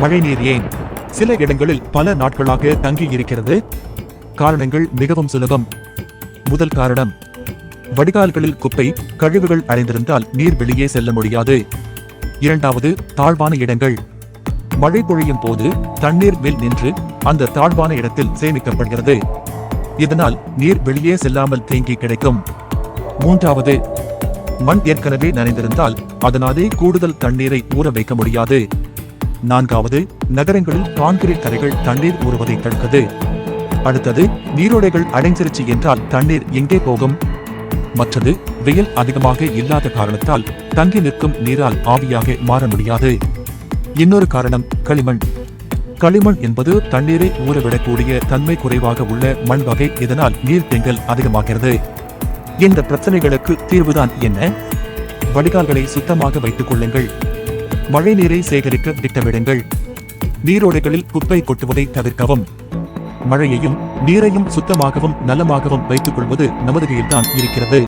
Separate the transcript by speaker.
Speaker 1: மழைநீர் ஏன் சில இடங்களில் பல நாட்களாக தங்கி இருக்கிறது காரணங்கள் மிகவும் சுலபம். முதல் காரணம் வடிகால்களில் குப்பை கழிவுகள் அடைந்திருந்தால் நீர் வெளியே செல்ல முடியாது. இரண்டாவது தாழ்வான இடங்கள். மழை பொழியும் போது தண்ணீர் மேல் நின்று அந்த தாழ்வான இடத்தில் சேமிக்கப்படுகிறது. இதனால் நீர் வெளியே செல்லாமல் தேங்கி கிடைக்கும். மூன்றாவது மண் ஏற்கனவே நனைந்திருந்தால் அதனாலே கூடுதல் தண்ணீரை ஊற வைக்க முடியாது. நான்காவது நகரங்களில் கான்கிரீட் கரைகள் தண்ணீர் ஊறுவதை தடுக்குது அடுத்தது நீரோடைகள் அடைஞ்சிருச்சு என்றால் தண்ணீர் எங்கே போகும்? மற்றது வெயில் அதிகமாக இல்லாத காரணத்தால் தங்கி நிற்கும் நீரால் ஆவியாக மாற முடியாது. இன்னொரு காரணம் களிமண். களிமண் என்பது தண்ணீரை ஊறவிடக்கூடிய தன்மை குறைவாக உள்ள மண் வகை. இதனால் நீர் தேங்கல் அதிகமாகிறது. இந்த பிரச்சனைகளுக்கு தீர்வுதான் என்ன? வடிகால்களை சுத்தமாக வைத்துக் கொள்ளுங்கள். மழை நீரை சேகரிக்க திட்டமிடுங்கள். நீரோடைகளில் குப்பை கொட்டுவதை தவிர்க்கவும். மழையையும் நீரையும் சுத்தமாகவும் நலமாகவும் வைத்துக் கொள்வது நமது கையில்தான் இருக்கிறது.